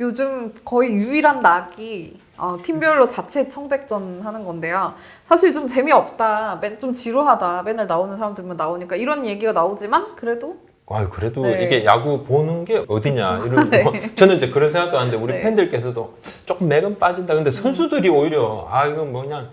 요즘 거의 유일한 낙이 어, 팀별로 자체 청백전 하는 건데요. 사실 좀 재미없다, 맨, 좀 지루하다, 맨날 나오는 사람들만 나오니까 이런 얘기가 나오지만 그래도 아유 그래도 네. 이게 야구 보는 게 어디냐 그쵸. 이런 네. 뭐 저는 이제 그런 생각도 하는데 우리 네. 팬들께서도 조금 맥은 빠진다 근데 선수들이 오히려 아 이거 뭐 그냥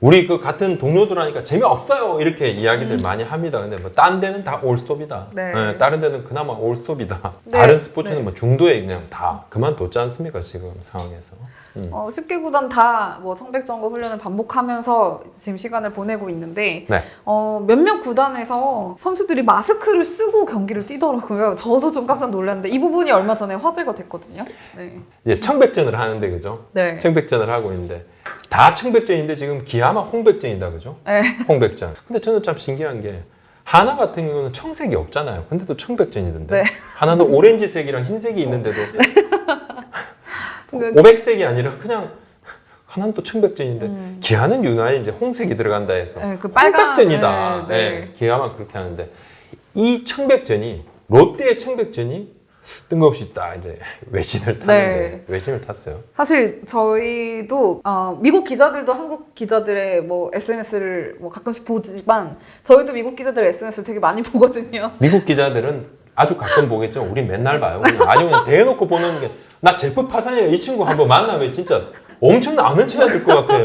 우리 그 같은 동료들 하니까 재미없어요 이렇게 이야기들 많이 합니다 근데 뭐 딴 데는 다 올스톱이다 네. 예, 다른 데는 그나마 올스톱이다 네. 다른 스포츠는 네. 뭐 중도에 그냥 다 그만뒀지 않습니까 지금 상황에서 음. 어, 10개 구단 다 뭐 청백전과 훈련을 반복하면서 지금 시간을 보내고 있는데 네. 어, 몇몇 구단에서 선수들이 마스크를 쓰고 경기를 뛰더라고요. 저도 좀 깜짝 놀랐는데 이 부분이 얼마 전에 화제가 됐거든요. 네. 이제 청백전을 하는데 그죠 네. 청백전을 하고 있는데 다 청백전인데 지금 기아만 홍백전이다 그죠 네. 홍백전. 근데 저는 참 신기한 게 하나 같은 경우는 청색이 없잖아요. 근데도 청백전이던데. 네. 하나는 오렌지색이랑 흰색이 있는데도 그- 오백색이 아니라 그냥 하나는 또 청백전인데 음. 기아는 유난히 이제 홍색이 들어간다 해서 네, 그 빨간- 홍백전이다. 네, 네, 네. 기아만 그렇게 하는데 이 청백전이 롯데의 청백전이 뜬금없이 딱 이제 외신을 타는데 네. 외신을 탔어요. 사실 저희도 어, 미국 기자들도 한국 기자들의 뭐 SNS를 뭐 가끔씩 보지만 저희도 미국 기자들의 SNS를 되게 많이 보거든요. 미국 기자들은 아주 가끔 보겠죠. 우리 맨날 봐요. 그냥 아주 그냥 대놓고 보는 게 나 제법 파산이야. 이 친구 한번 만나면 진짜 엄청 아는 체가 될 것 같아.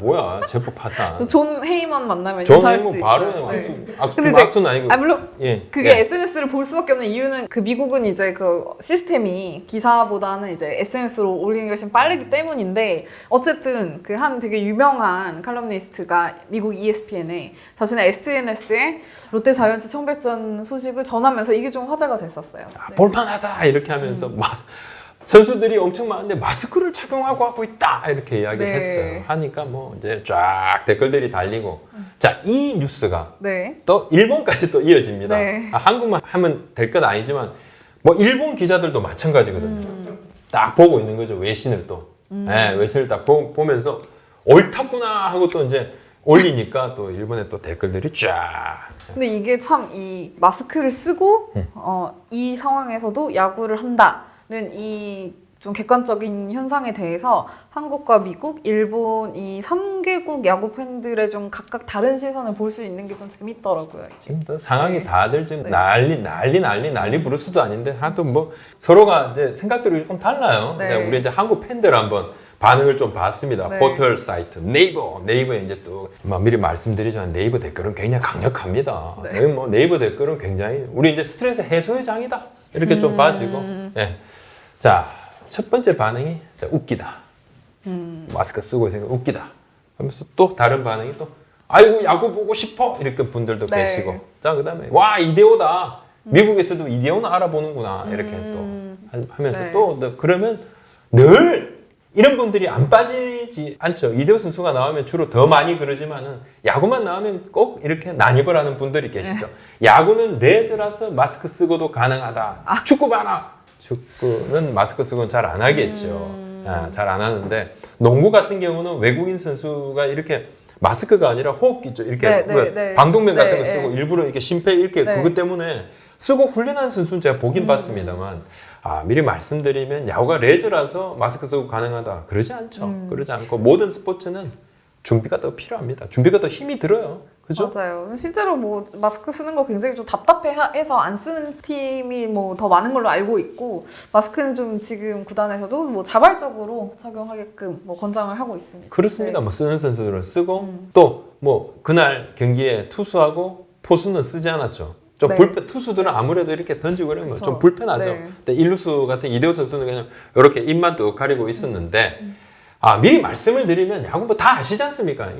어, 뭐야, 제법 파산. 또존 헤이먼 만나면 인사할 수도 뭐 바로 있어요. 네. 악수, 악수, 근데 이제- 악수는 아니고. 아 물론 예. 그게 예. SNS를 볼 수밖에 없는 이유는 그 미국은 이제 그 시스템이 기사보다는 이제 SNS로 올리는 게 훨씬 빠르기 때문인데 어쨌든 그 한 되게 유명한 칼럼니스트가 미국 ESPN에 자신의 SNS에 롯데 자이언츠 청백전 소식을 전하면서 이게 좀 화제가 됐었어요. 아, 네. 볼만하다 이렇게 하면서 음. 막 선수들이 엄청 많은데 마스크를 착용하고 하고 있다 이렇게 이야기를 네. 했어요. 하니까 뭐 이제 쫙 댓글들이 달리고 자 이 뉴스가 네. 또 일본까지 또 이어집니다. 네. 아, 한국만 하면 될 건 아니지만 뭐 일본 기자들도 마찬가지거든요. 음. 딱 보고 있는 거죠 외신을 또 예, 외신을 딱 보, 보면서 옳다구나 하고 또 이제 올리니까 또 일본에 또 댓글들이 쫙 근데 이게 참 이 마스크를 쓰고 음. 어, 이 상황에서도 야구를 한다는 이 좀 객관적인 현상에 대해서 한국과 미국, 일본 이 3개국 야구 팬들의 좀 각각 다른 시선을 볼 수 있는 게 좀 재밌더라고요. 지금 또 상황이 네. 다들 지금 네. 난리 난리 난리 난리 부르스도 아닌데 하여튼 뭐 서로가 이제 생각들이 조금 달라요. 네. 우리 이제 한국 팬들 한번 반응을 좀 봤습니다. 네. 포털 사이트 네이버 네이버에 이제 또뭐 미리 말씀드리지만 네이버 댓글은 굉장히 강력합니다. 네. 네. 뭐 네이버 댓글은 굉장히 우리 이제 스트레스 해소의 장이다 이렇게 좀 음. 빠지고 예. 자 첫 번째 반응이 자, 웃기다. 음. 마스크 쓰고 있으니까 웃기다. 하면서 또 다른 반응이 또 아이고 야구 보고 싶어 이렇게 분들도 네. 계시고 자 그다음에 와 이대호다 미국에서도 이대호는 알아보는구나 이렇게 음. 또 하- 하면서 네. 또 너- 그러면 늘 이런 분들이 안 빠지지 않죠 이대호 선수가 나오면 주로 더 많이 그러지만은 야구만 나오면 꼭 이렇게 난입을 하는 분들이 계시죠 네. 야구는 레드라서 마스크 쓰고도 가능하다 아. 축구 봐라 축구는 마스크 쓰고는 잘 안 하겠죠 음. 아, 잘안 하는데 농구 같은 경우는 외국인 선수가 이렇게 마스크가 아니라 호흡기 죠 이렇게 네, 네, 네. 방독면 같은 네, 거 쓰고 네. 일부러 이렇게 심폐 이렇게 네. 그것 때문에 쓰고 훈련하는 선수는 제가 음. 보긴 봤습니다만 아 미리 말씀드리면 야구가 레저라서 마스크 쓰고 가능하다 그러지 않죠 음. 그러지 않고 모든 스포츠는 준비가 더 필요합니다 준비가 더 힘이 들어요 그죠 맞아요. 실제로 뭐 마스크 쓰는 거 굉장히 좀 답답해해서 안 쓰는 팀이 뭐 더 많은 걸로 알고 있고 마스크는 좀 지금 구단에서도 뭐 자발적으로 착용하게끔 뭐 권장을 하고 있습니다. 그렇습니다 뭐 쓰는 선수들은 쓰고 음. 또뭐 그날 경기에 투수하고 포수는 쓰지 않았죠. 좀 네. 불편 투수들은 아무래도 이렇게 던지고 그러면 그쵸. 좀 불편하죠. 네. 근데 일루수 같은 이대호 선수는 그냥 이렇게 입만 뚝 가리고 있었는데 음. 아 미리 말씀을 드리면 야구 뭐다 아시지 않습니까?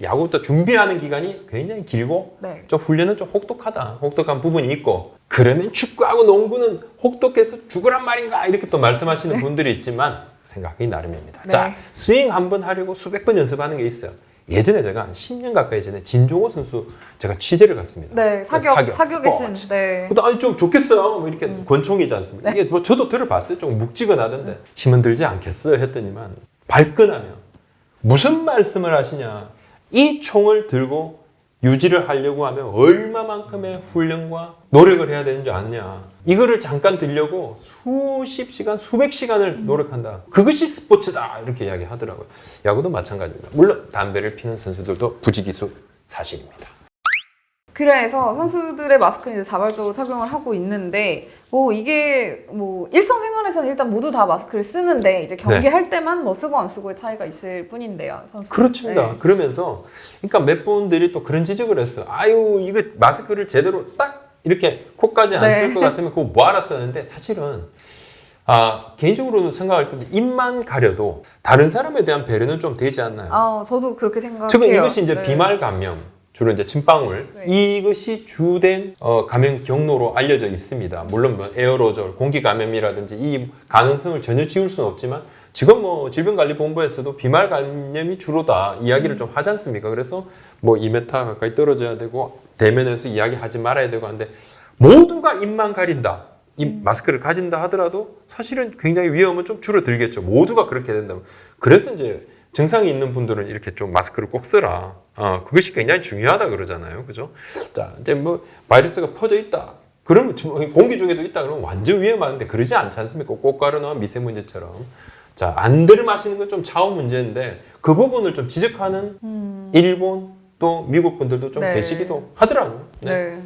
야구부터 준비하는 기간이 굉장히 길고 네. 좀 훈련은 좀 혹독하다. 혹독한 부분이 있고 그러면 축구하고 농구는 혹독해서 죽으란 말인가 이렇게 또 말씀하시는 분들이 있지만 생각이 나름입니다. 네. 자 스윙 한 번 하려고 수백 번 연습하는 게 있어요. 예전에 제가 한 10년 가까이 전에 진종호 선수 제가 취재를 갔습니다. 네, 사격 사격의 신. 네. 근데 아니 좀 좋겠어요. 뭐 이렇게 음. 권총이지 않습니까? 네. 이게 뭐 저도 들어봤어요. 좀 묵직은 하던데 힘은 들지 않겠어요 했더니만 발끈하면 무슨 말씀을 하시냐? 이 총을 들고 유지를 하려고 하면 얼마만큼의 훈련과 노력을 해야 되는 줄 아느냐? 이거를 잠깐 들려고 수십 시간, 수백 시간을 노력한다. 그것이 스포츠다. 이렇게 이야기하더라고요. 야구도 마찬가지입니다. 물론 담배를 피는 선수들도 부지기수 사실입니다. 그래서 선수들의 마스크는 이제 자발적으로 착용을 하고 있는데 뭐 이게 뭐 일상생활에서는 일단 모두 다 마스크를 쓰는데 이제 경기할 때만 뭐 쓰고 안 쓰고의 차이가 있을 뿐인데요. 선수. 네. 그렇습니다. 네. 그러면서 그러니까 몇 분들이 또 그런 지적을 했어요. 아유 이거 마스크를 제대로 딱 이렇게 코까지 안 쓸 네. 것 같으면 그거 뭐하러 쓰는데 사실은 아 개인적으로 생각할 때 입만 가려도 다른 사람에 대한 배려는 좀 되지 않나요? 아 저도 그렇게 생각해요. 지금 이것이 이제 네. 비말 감염 주로 이제 침방울 네. 이것이 주된 어, 감염 경로로 알려져 있습니다. 물론 뭐 에어로졸, 공기 감염이라든지 이 가능성을 전혀 지울 수는 없지만 지금 뭐 질병관리본부에서도 비말 감염이 주로다 이야기를 좀 하지 않습니까? 그래서 뭐 2m 가까이 떨어져야 되고 대면에서 이야기하지 말아야 되고 하는데 모두가 입만 가린다. 이 마스크를 가진다 하더라도 사실은 굉장히 위험은 좀 줄어들겠죠. 모두가 그렇게 된다면. 그래서 이제 증상이 있는 분들은 이렇게 좀 마스크를 꼭 쓰라. 어, 그것이 굉장히 중요하다 그러잖아요. 그죠? 자, 이제 뭐 바이러스가 퍼져 있다. 그러면 좀 공기 중에도 있다 그러면 완전 위험한데 그러지 않지 않습니까? 꽃가루나 미세먼지처럼. 자, 안대를 마시는 건 좀 차원 문제인데 그 부분을 좀 지적하는 일본 또 미국 분들도 좀 음. 네. 계시기도 하더라고요. 네. 네.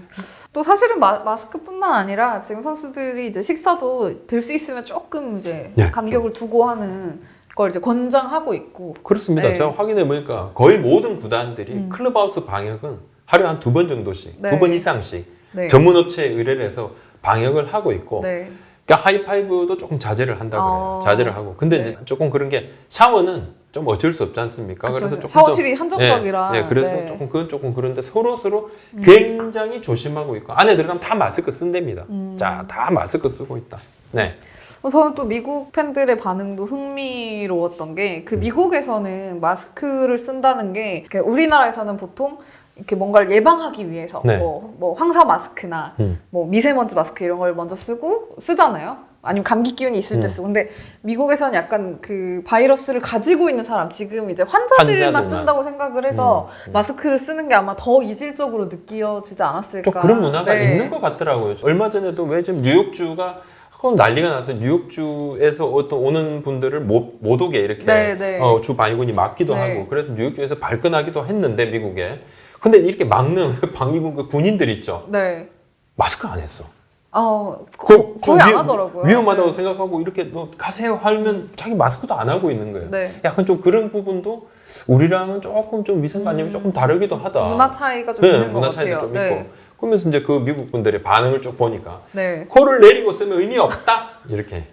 또 사실은 마, 마스크뿐만 아니라 지금 선수들이 이제 식사도 될수 있으면 조금 이제 네, 간격을 두고 하는 걸 이제 권장하고 있고. 그렇습니다. 네. 제가 확인해 보니까 거의 모든 구단들이 음. 클럽하우스 방역은 하루에 한 두 번 정도씩, 네. 두번 이상씩 네. 전문 업체에 의뢰를 해서 방역을 하고 있고 네. 그러니까 하이파이브도 조금 자제를 한다 그래요. 어. 자제를 하고. 근데 네. 이제 조금 그런 게 샤워는 좀 어쩔 수 없지 않습니까? 그쵸. 조금 샤워실이 더- 한정적이라. 네, 네, 그래서 네. 음. 조금 그건 조금 그런데 서로 서로 굉장히 조심하고 있고 안에 들어가면 다 마스크 쓴답니다. 음. 자, 다 마스크 쓰고 있다. 네. 어, 저는 또 미국 팬들의 반응도 흥미로웠던 게 음. 그 미국에서는 마스크를 쓴다는 게 우리나라에서는 보통 이렇게 뭔가를 예방하기 위해서 네. 뭐, 뭐 황사 마스크나 음. 뭐 미세먼지 마스크 이런 걸 먼저 쓰고 쓰잖아요. 아니면 감기 기운이 있을 때 음. 쓰고. 근데 미국에서는 약간 그 바이러스를 가지고 있는 사람 지금 이제 환자들만 환자들만. 쓴다고 생각을 해서 음, 음. 마스크를 쓰는 게 아마 더 이질적으로 느껴지지 않았을까. 좀 그런 문화가 네. 있는 것 같더라고요. 얼마 전에도 왜 지금 뉴욕주가 그건 난리가 나서 뉴욕주에서 어떤 오는 분들을 못, 못 오게 이렇게 네, 네. 어, 주 방위군이 막기도 네. 하고 그래서 뉴욕주에서 발끈하기도 했는데 미국에 근데 이렇게 막는 방위군 그 군인들 있죠 네. 마스크 안 했어. 어, 그- 거의 좀안 위- 하더라고요. 위험하다고 네. 생각하고 이렇게 너 가세요 하면 자기 마스크도 안 하고 있는 거예요. 네. 약간 좀 그런 부분도 우리랑은 조금 좀 위생관념이 조금 다르기도 하다. 음. 문화 차이가 좀 네, 있는 것 문화 차이도 같아요. 좀 네. 있고. 그러면서 이제 그 미국 분들의 반응을 쭉 보니까 네. 코를 내리고 쓰면 의미 없다 이렇게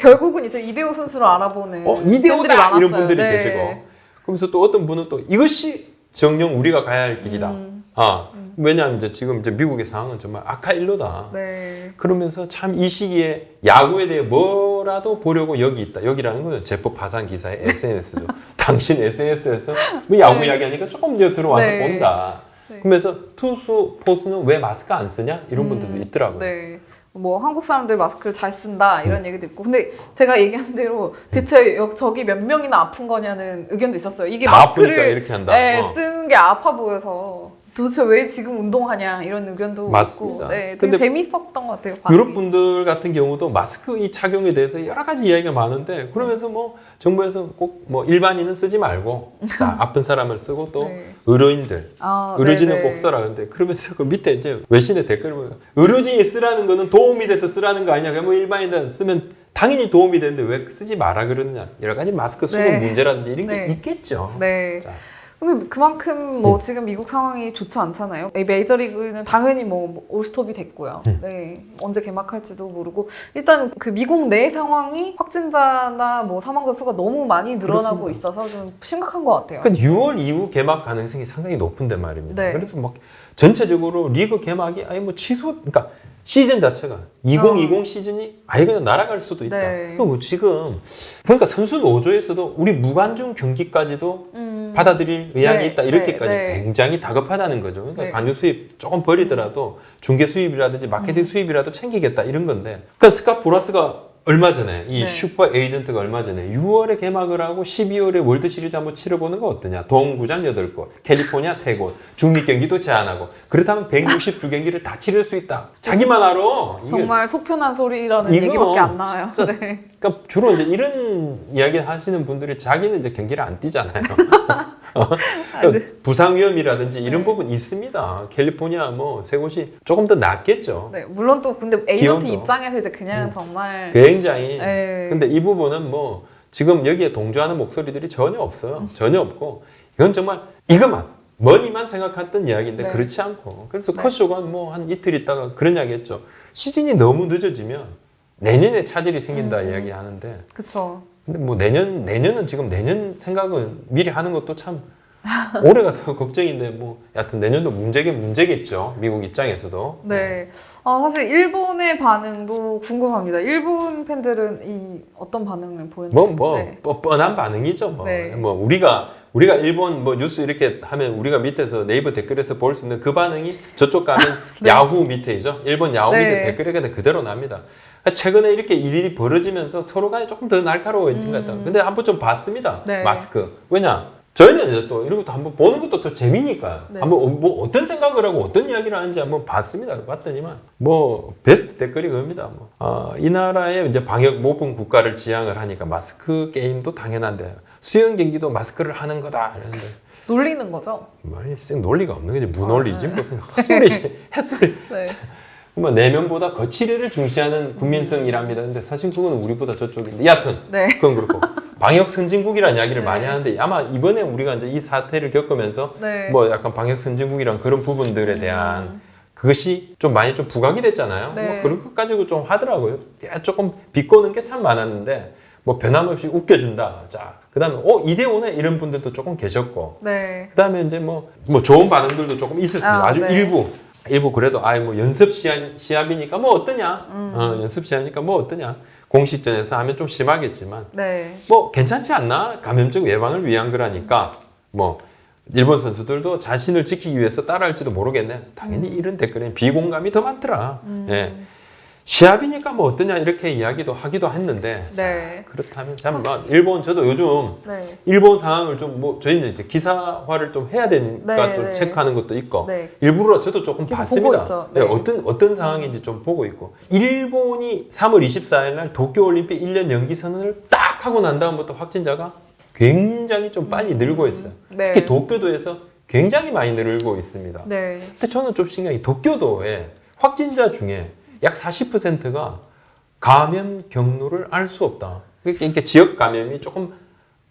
결국은 이제 이대호 선수를 알아보는 어 이대호다. 이런 분들이 네. 계시고 그러면서 또 어떤 분은 또 이것이 정녕 우리가 가야 할 길이다 음, 아 왜냐하면 이제 지금 이제 미국의 상황은 정말 악화일로다 네. 그러면서 참 이 시기에 야구에 대해 뭐라도 보려고 여기 있다 여기라는 거는 제법 파산 기사의 SNS죠 당신 SNS에서 뭐 야구 네. 이야기하니까 조금 이제 들어와서 네. 본다 네. 그러면서 투수 포수는 왜 마스크 안 쓰냐 이런 음, 분들도 있더라고요 네. 뭐 한국 사람들 마스크를 잘 쓴다 이런 얘기도 있고 근데 제가 얘기한 대로 대체 여- 저기 몇 명이나 아픈 거냐는 의견도 있었어요. 이게 다 아프니까 마스크를 이렇게 한다 네, 어. 쓰는 게 아파 보여서 도대체 왜 지금 운동하냐 이런 의견도 맞습니다. 있고 네, 되게 근데 재밌었던 것 같아요. 반응이. 유럽 분들 같은 경우도 마스크 이 착용에 대해서 여러 가지 이야기가 많은데 그러면서 뭐 정부에서 꼭 뭐 일반인은 쓰지 말고 자 아픈 사람을 쓰고 또 네. 의료인들 아, 의료진은 네네. 꼭 써라 근데 그러면서 그 밑에 이제 외신의 댓글을 보면 의료진이 쓰라는 거는 도움이 돼서 쓰라는 거 아니냐 그러면 일반인들 쓰면 당연히 도움이 되는데 왜 쓰지 마라 그러느냐 여러 가지 마스크 수급 네. 문제라든지 이런 게 네. 있겠죠 네. 자, 근데 그만큼 뭐 음. 지금 미국 상황이 좋지 않잖아요. 이 메이저리그는 당연히 뭐 올스톱이 됐고요. 음. 네. 언제 개막할지도 모르고 일단 그 미국 내 상황이 확진자나 뭐 사망자 수가 너무 많이 늘어나고 그렇습니다. 있어서 좀 심각한 것 같아요. 그러니까 6월 이후 개막 가능성이 상당히 높은데 말입니다. 네. 그래서 막 전체적으로 리그 개막이 아예 뭐 취소, 그러니까 시즌 자체가 2020 시즌이 아예 그냥 날아갈 수도 있다. 어. 네. 그리고 지금 보니까 선수 노조에서도 우리 무관중 경기까지도 음. 받아들일 의향이 네, 있다 이렇게까지 네, 네. 굉장히 다급하다는 거죠. 그러니까 네. 관중 수입 조금 버리더라도 중계 수입이라든지 마케팅 음. 수입이라도 챙기겠다 이런 건데. 그러니까 스카 보라스가 얼마 전에 이 네. 슈퍼 에이전트가 얼마 전에 6월에 개막을 하고 12월에 월드 시리즈 한번 치러보는 거 어떠냐? 동구장 8곳, 캘리포니아 3곳, 중립 경기도 제한하고 그렇다면 162경기를 다 치를 수 있다. 자기만 알아. 이게 정말 속편한 소리라는 이거 얘기밖에 안 나와요. 진짜 네. 그러니까 주로 이제 이런 이야기 하시는 분들이 자기는 이제 경기를 안 뛰잖아요. 어? 아, 네. 부상 위험이라든지 이런 네. 부분 있습니다. 캘리포니아 뭐 세 곳이 조금 더 낫겠죠. 네, 물론 또 근데 에이전트. 입장에서 이제 그냥 음. 정말 굉장히. 네. 근데 이 부분은 뭐 지금 여기에 동조하는 목소리들이 전혀 없어요. 전혀 없고 이건 정말 이것만 머니만 생각했던 이야기인데 네. 그렇지 않고 그래서 네. 커쇼가 뭐 한 이틀 있다가 그런 이야기 했죠. 시즌이 너무 늦어지면 내년에 차질이 생긴다 음. 이야기하는데 그쵸. 근데 뭐 내년 내년은 지금 내년 생각은 미리 하는 것도 참 올해가 더 걱정인데 뭐 여하튼 내년도 문제긴 문제겠죠 미국 입장에서도 네. 아, 사실 일본의 반응도 궁금합니다. 일본 팬들은 이 어떤 반응을 보였나요? 뭐 뭐 네. 뻔한 반응이죠 뭐. 네. 뭐 우리가 우리가 일본 뭐 뉴스 이렇게 하면 우리가 밑에서 네이버 댓글에서 볼 수 있는 그 반응이 저쪽 가면 네. 야후 밑에이죠 일본 야후 네. 밑에 댓글에 그대로 납니다. 최근에 이렇게 일이 벌어지면서 서로 간에 조금 더 날카로워진 것 같아요. 근데 한번 좀 봤습니다. 음. 네. 마스크. 왜냐? 저희는 이제 또 이런 것도 한번 보는 것도 좀 재미니까 네. 한번 어- 뭐 어떤 생각을 하고 어떤 이야기를 하는지 한번 봤습니다. 봤더니만 뭐 베스트 댓글이 그겁니다. 뭐. 아, 이 나라에 이제 방역 모범 국가를 지향을 하니까 마스크 게임도 당연한데 수영 경기도 마스크를 하는 거다. 이랬는데 놀리는 거죠? 말이 쌩 논리가 없는 거지 무논리지 아, 네. 무슨 헛소리지 햇소리 네. 뭐 내면보다 거치리를 중시하는 국민성이랍니다. 근데 사실 그건 우리보다 저쪽인데 여하튼 네. 그건 그렇고 방역 선진국이라는 이야기를 네. 많이 하는데 아마 이번에 우리가 이제 이 사태를 겪으면서 네. 뭐 약간 방역 선진국이란 그런 부분들에 대한 음. 그것이 좀 많이 좀 부각이 됐잖아요. 네. 뭐 그런 것 가지고 좀 하더라고요. 야, 조금 비꼬는 게 참 많았는데 뭐 변함없이 웃겨준다. 자, 그다음에 어 이대오네 이런 분들도 조금 계셨고 네. 그다음에 이제 뭐, 뭐 좋은 반응들도 조금 있었습니다. 아, 아, 주 네. 일부 일부 그래도 아이 뭐 연습 시합, 시합이니까 뭐 어떠냐? 음. 어, 연습 시합이니까 뭐 어떠냐? 공식전에서 하면 좀 심하겠지만. 네. 뭐 괜찮지 않나? 감염증 예방을 위한 거라니까. 뭐 일본 선수들도 자신을 지키기 위해서 따라할지도 모르겠네. 당연히 이런 댓글에 비공감이 더 많더라. 음. 예 시합이니까 뭐 어떠냐 이렇게 이야기도 하기도 했는데 네. 그렇다면 참 뭐, 일본 저도 요즘 네. 일본 상황을 좀 뭐 저희는 이제 기사화를 좀 해야 되니까 네, 또 네. 체크하는 것도 있고 네. 일부러 저도 조금 봤습니다. 네, 네. 어떤 어떤 상황인지 좀 보고 있고 일본이 3월 24일 날 도쿄 올림픽 1년 연기 선언을 딱 하고 난 다음부터 확진자가 굉장히 좀 빨리 늘고 있어요. 네. 특히 도쿄도에서 굉장히 많이 늘고 있습니다. 네. 근데 저는 좀 신기한 게 도쿄도에 확진자 중에 약 40%가 감염 경로를 알 수 없다. 그러니까 지역 감염이 조금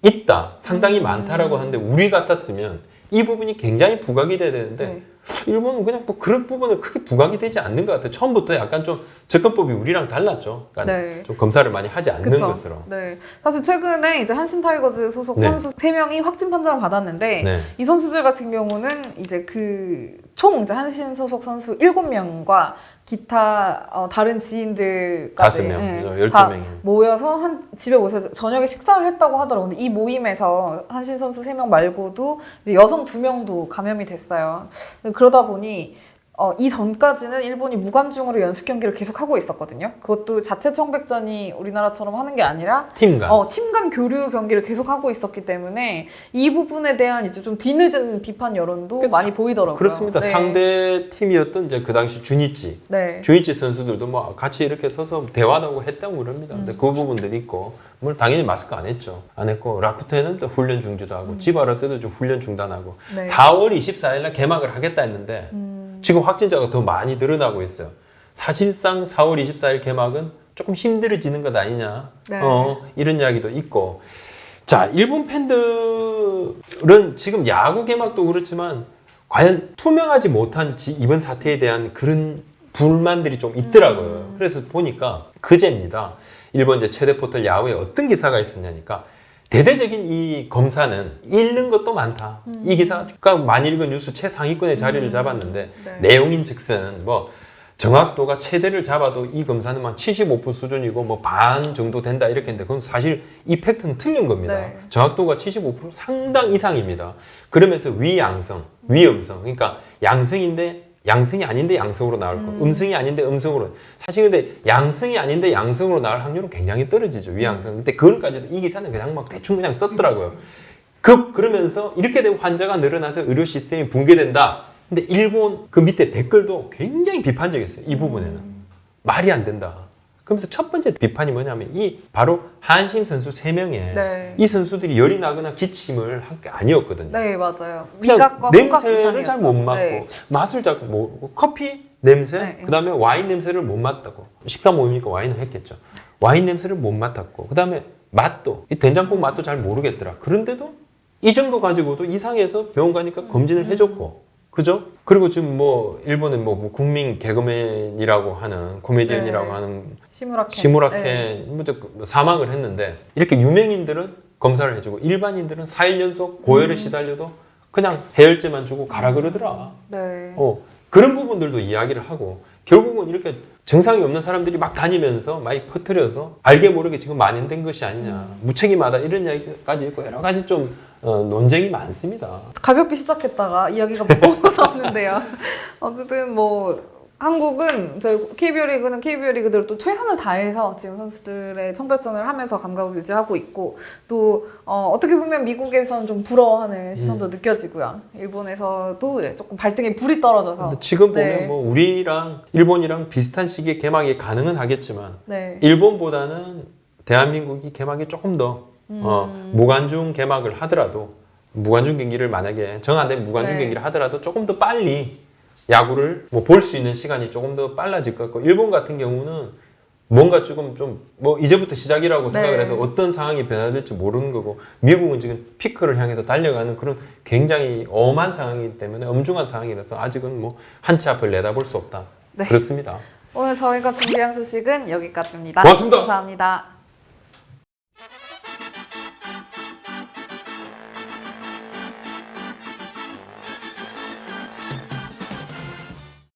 있다, 상당히 많다라고 하는데 우리 같았으면 이 부분이 굉장히 부각이 돼야 되는데 네. 일본은 그냥 뭐 그런 부분은 크게 부각이 되지 않는 것 같아요. 처음부터 약간 좀 접근법이 우리랑 달랐죠. 그러니까 네. 좀 검사를 많이 하지 않는 그쵸. 것으로. 네. 사실 최근에 이제 한신 타이거즈 소속 네. 선수 3명이 확진 판정을 받았는데 네. 이 선수들 같은 경우는 이제 그 총 이제 한신 소속 선수 7명과 기타 어, 다른 지인들까지 다섯 명, 예, 그죠? 다 12명이. 모여서 한 집에 모여서 저녁에 식사를 했다고 하더라고요. 근데 이 모임에서 한신 선수 3명 말고도 이제 여성 2명도 감염이 됐어요. 그러다 보니 어, 이 전까지는 일본이 무관중으로 연습 경기를 계속 하고 있었거든요. 그것도 자체 청백전이 우리나라처럼 하는 게 아니라 팀 간. 어, 팀간 교류 경기를 계속 하고 있었기 때문에 이 부분에 대한 이제 좀 뒤늦은 비판 여론도 그래서 많이 보이더라고요. 그렇습니다. 네. 상대 팀이었던 이제 그 당시 주니치 네. 주이치 선수들도 뭐 같이 이렇게 서서 대화도 하고 했다고 그럽니다. 근데 음. 그 부분들이 있고, 물론 당연히 마스크 안 했죠. 안 했고, 라쿠테는 또 훈련 중지도 하고, 음. 지바라 때도 좀 훈련 중단하고, 네. 4월 24일 날 개막을 하겠다 했는데, 음, 지금 확진자가 더 많이 늘어나고 있어요. 사실상 4월 24일 개막은 조금 힘들어지는 것 아니냐. 네. 어, 이런 이야기도 있고. 자, 일본 팬들은 지금 야구 개막도 그렇지만 과연 투명하지 못한 지- 이번 사태에 대한 그런 불만들이 좀 있더라고요. 음. 그래서 보니까 그제입니다. 일본 이제 최대 포털 야후에 어떤 기사가 있었냐니까 대대적인 이 검사는 읽는 것도 많다. 이 기사가 많이 읽은 뉴스 최상위권의 자리를 음. 잡았는데 네. 내용인 즉슨 뭐 정확도가 최대를 잡아도 이 검사는 막75% 수준이고 뭐 반 정도 된다 이렇게 했는데 그건 사실 이 팩트는 틀린 겁니다. 네. 정확도가 75% 상당 이상입니다. 그러면서 위양성, 위험성, 그러니까 양성인데 양승이 아닌데 양승으로 나올 거, 음. 음승이 아닌데 음승으로. 사실 근데 양승이 아닌데 양승으로 나올 확률은 굉장히 떨어지죠 위양승. 근데 그걸까지도 이 기사는 그냥 막 대충 그냥 썼더라고요. 급 그러면서 이렇게 되고 환자가 늘어나서 의료 시스템이 붕괴된다. 근데 일본 그 밑에 댓글도 굉장히 비판적이었어요. 이 부분에는 말이 안 된다. 그러면서 첫 번째 비판이 뭐냐면 이 바로 한신 선수 세 명에 네. 이 선수들이 열이 나거나 기침을 한 게 아니었거든요. 네 맞아요. 미각과 냄새를 잘못 이상이었죠. 맡고 네. 맛을 잘 모르고 커피 냄새 네. 그다음에 와인 냄새를 못 맡았고 식사 모임이니까 와인을 했겠죠 와인 냄새를 못 맡았고 그다음에 맛도 이 된장국 맛도 잘 모르겠더라 그런데도 이 정도 가지고도 이상해서 병원 가니까 검진을 음. 해줬고 그죠 그리고 지금 뭐 일본은 뭐 국민 개그맨이라고 하는 코미디언이라고 네. 하는 시무라켄. 시무라켄 그 사망을 했는데 이렇게 유명인들은 검사를 해주고 일반인들은 4일 연속 고열에 음. 시달려도 그냥 해열제만 주고 가라 그러더라. 네. 어 그런 부분들도 이야기를 하고 결국은 이렇게 증상이 없는 사람들이 막 다니면서 많이 퍼뜨려서 알게 모르게 지금 만연된 것이 아니냐 무책임하다 이런 이야기까지 있고 여러 가지 좀 어, 논쟁이 많습니다. 가볍게 시작했다가 이야기가 무거워 졌는데요. 어쨌든 뭐 한국은 저희 KBO 리그는 KBO 리그대로 또 최선을 다해서 지금 선수들의 청별전을 하면서 감각을 유지하고 있고 또 어, 어떻게 보면 미국에서는 좀 부러워하는 시선도 음. 느껴지고요. 일본에서도 조금 발등에 불이 떨어져서 지금 네. 보면 뭐 우리랑 일본이랑 비슷한 시기에 개막이 가능은 하겠지만 네. 일본보다는 대한민국이 개막이 조금 더 어, 음. 무관중 개막을 하더라도 무관중 경기를 만약에 정안 되면 무관중 네. 경기를 하더라도 조금 더 빨리 야구를 뭐 볼 수 있는 시간이 조금 더 빨라질 것 같고 일본 같은 경우는 뭔가 조금 좀 뭐 이제부터 시작이라고 네. 생각을 해서 어떤 상황이 변화될지 모르는 거고 미국은 지금 피크를 향해서 달려가는 그런 굉장히 엄한 상황이기 때문에 엄중한 상황이라서 아직은 뭐 한 치 앞을 내다볼 수 없다 네. 그렇습니다. 오늘 저희가 준비한 소식은 여기까지입니다. 고맙습니다. 감사합니다.